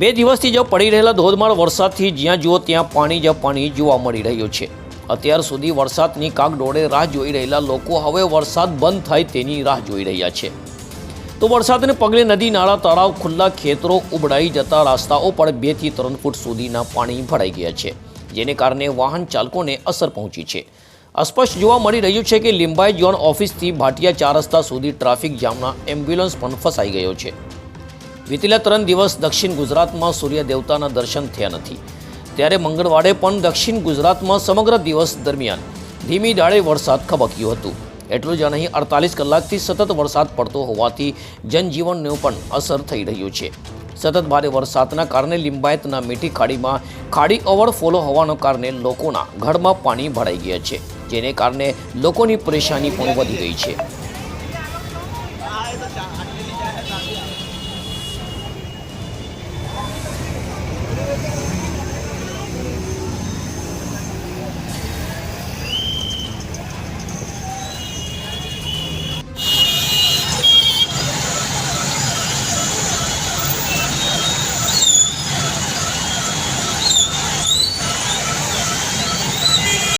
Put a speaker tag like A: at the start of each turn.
A: બે દિવસથી જો પડી રહેલા ધોધમાર વરસાદથી જ્યાં જુઓ ત્યાં પાણી જ પાણી જોવા મળી રહ્યું છે. અત્યાર સુધી વરસાદની કાગડોળે રાહ જોઈ રહેલા લોકો હવે વરસાદ બંધ થાય તેની રાહ જોઈ રહ્યા છે. તો વરસાદને પગલે નદી, નાળા, તળાવ, ખુલ્લા ખેતરો ઉબડાઈ જતા રસ્તાઓ પર બેથી ત્રણ ફૂટ સુધીના પાણી ભરાઈ ગયા છે, જેને કારણે વાહન ચાલકોને અસર પહોંચી છે. અસ્પષ્ટ જોવા મળી રહ્યું છે કે લિંબાઈ ઝોન ઓફિસથી ભાટિયા ચાર રસ્તા સુધી ટ્રાફિક જામના એમ્બ્યુલન્સ પણ ફસાઈ ગયો છે. વીતેલા ત્રણ દિવસ દક્ષિણ ગુજરાતમાં સૂર્ય દેવતાના દર્શન થયા નથી. ત્યારે મંગળવારે પણ દક્ષિણ ગુજરાતમાં સમગ્ર દિવસ દરમિયાન ધીમી ડાળે વરસાદ ખબક્યું હતું. એટલું જ નહીં, અડતાલીસ કલાકથી સતત વરસાદ પડતો હોવાથી જનજીવનને પણ અસર થઈ રહ્યું છે. સતત ભારે વરસાદના કારણે લિંબાયતના મીઠી ખાડીમાં ખાડી ઓવરફ્લો હોવાના કારણે લોકોના ઘરમાં પાણી ભરાઈ ગયા છે, જેને કારણે લોકોની પરેશાની પણ વધી ગઈ છે.